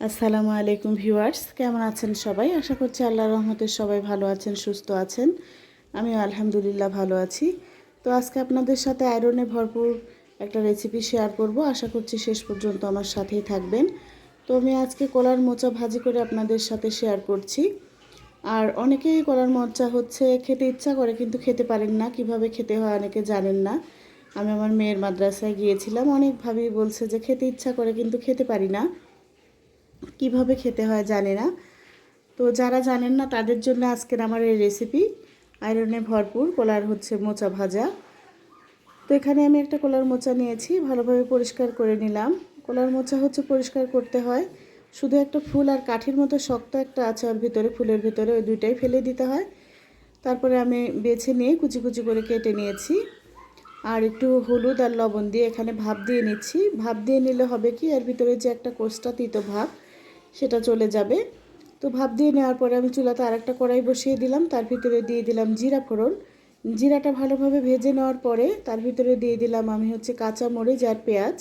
আসসালামু আলাইকুম ভিউয়ার্স, কেমন আছেন সবাই? আশা করছি আল্লাহ রহমতে সবাই ভালো আছেন, সুস্থ আছেন। আমিও আলহামদুলিল্লাহ ভালো আছি। তো আজকে আপনাদের সাথে আয়রনে ভরপুর একটা রেসিপি শেয়ার করব। আশা করছি শেষ পর্যন্ত আমার সাথেই থাকবেন। তো আমি আজকে কলার মোচা ভাজি করে আপনাদের সাথে শেয়ার করছি। আর অনেকেই কলার মোচা হচ্ছে খেতে ইচ্ছা করে কিন্তু খেতে পারেন না। কীভাবে খেতে হয় অনেকে জানেন না। আমি আমার মেয়ের মাদ্রাসায় গিয়েছিলাম। অনেকভাবেই বলছে যে খেতে ইচ্ছা করে কিন্তু খেতে পারি না। কীভাবে খেতে হয় জানে না। তো যারা জানেন না, তাদের জন্য আজকের আমার এই রেসিপি আয়রনে ভরপুর কলার হচ্ছে মোচা ভাজা। তো এখানে আমি একটা কলার মোচা নিয়েছি, ভালোভাবে পরিষ্কার করে নিলাম। কলার মোচা হচ্ছে পরিষ্কার করতে হয়। শুধু একটা ফুল আর কাঠির মতো শক্ত একটা আছে ওর ভিতরে, ফুলের ভিতরে ওই দুইটাই ফেলে দিতে হয়। তারপরে আমি বেছে নিয়ে কুচি কুচি করে কেটে নিয়েছি। আর একটু হলুদ আর লবণ দিয়ে এখানে ভাপ দিয়ে নিচ্ছি। ভাপ দিয়ে নিলে হবে কি, এর ভিতরে যে একটা কোষটা তিতো ভাব সেটা চলে যাবে। তো ভাপ দিয়ে নেওয়ার পরে আমি চুলাতে আরেকটা কড়াই বসিয়ে দিলাম, তার ভিতরে দিয়ে দিলাম জিরা ফোড়ন। জিরাটা ভালোভাবে ভেজে নেওয়ার পরে তার ভিতরে দিয়ে দিলাম আমি হচ্ছে কাঁচা মরিচ আর পেঁয়াজ।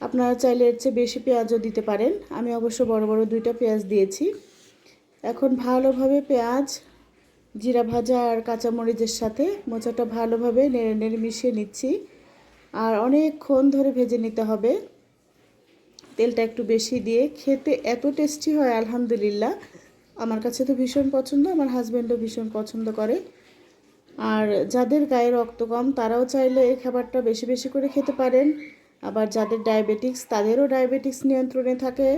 আপনারা চাইলে এর চেয়ে বেশি পেঁয়াজও দিতে পারেন। আমি অবশ্য বড় বড় দুইটা পেঁয়াজ দিয়েছি। এখন ভালোভাবে পেঁয়াজ, জিরা ভাজা আর কাঁচামরিচের সাথে মোচাটা ভালোভাবে নেড়ে নেড়ে মিশিয়ে নিচ্ছি। আর অনেকক্ষণ ধরে ভেজে নিতে হবে। তেলটা একটু বেশি দিয়ে খেতে এত টেস্টি হয়, আলহামদুলিল্লাহ। আমার কাছে তো ভীষণ পছন্দ, আমার হাজব্যান্ডও ভীষণ পছন্দ করে। আর যাদের গায়ে রক্ত কম, তারাও চাইলে এই খাবারটা বেশি বেশি করে খেতে পারেন। আবার যাদের ডায়াবেটিক্স, তাদেরও ডায়াবেটিক্স নিয়ন্ত্রণে থাকে।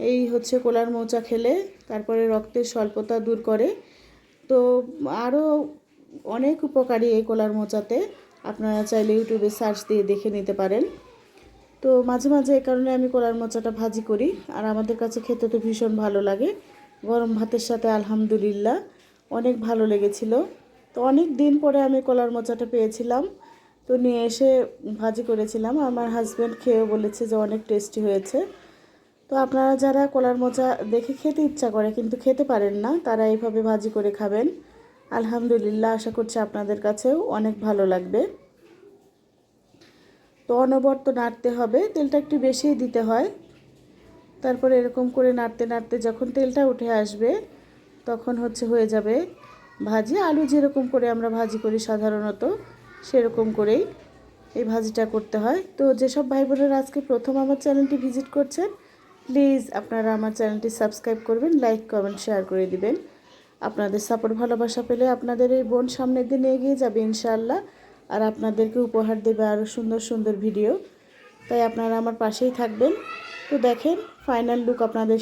এই হচ্ছে কোলার মোচা খেলে, তারপরে রক্তের স্বল্পতা দূর করে। তো আরও অনেক উপকারী এই কোলার মোচাতে। আপনারা চাইলে ইউটিউবে সার্চ দিয়ে দেখে নিতে পারেন। তো মাঝে মাঝে এই কারণে আমি কলার মোচাটা ভাজি করি। আর আমাদের কাছে খেতে তো ভীষণ ভালো লাগে। গরম ভাতের সাথে আলহামদুলিল্লাহ অনেক ভালো লেগেছিল। তো অনেক দিন পরে আমি কলার মোচাটা পেয়েছিলাম। তো নিয়ে এসে ভাজি করেছিলাম। আমার হাজব্যান্ড খেয়েও বলেছে যে অনেক টেস্টি হয়েছে। তো আপনারা যারা কলার মোচা দেখে খেতে ইচ্ছা করে কিন্তু খেতে পারেন না, তারা এইভাবে ভাজি করে খাবেন। আলহামদুলিল্লাহ আশা করছি আপনাদের কাছেও অনেক ভালো লাগবে। তো অনবর্ত নাড়তে হবে, তেলটা একটু বেশিই দিতে হয়। তারপরে এরকম করে নাড়তে নাড়তে যখন তেলটা উঠে আসবে, তখন হচ্ছে হয়ে যাবে ভাজি। আলু যেরকম করে আমরা ভাজি করি সাধারণত, সেরকম করেই এই ভাজিটা করতে হয়। তো যেসব ভাই বোনেরা আজকে প্রথম আমার চ্যানেলটি ভিজিট করছেন, প্লিজ আপনারা আমার চ্যানেলটি সাবস্ক্রাইব করবেন, লাইক, কমেন্ট, শেয়ার করে দিবেন। আপনাদের সাপোর্ট ভালোবাসা পেলে আপনাদের এই বোন সামনের দিনে এগিয়ে যাবে ইনশাআল্লাহ। আর আপনাদেরকে উপহার দেবে আরও সুন্দর সুন্দর ভিডিও তাই আপনারা আমার পাশেই থাকবেন। তো দেখেন ফাইনাল লুক আপনাদের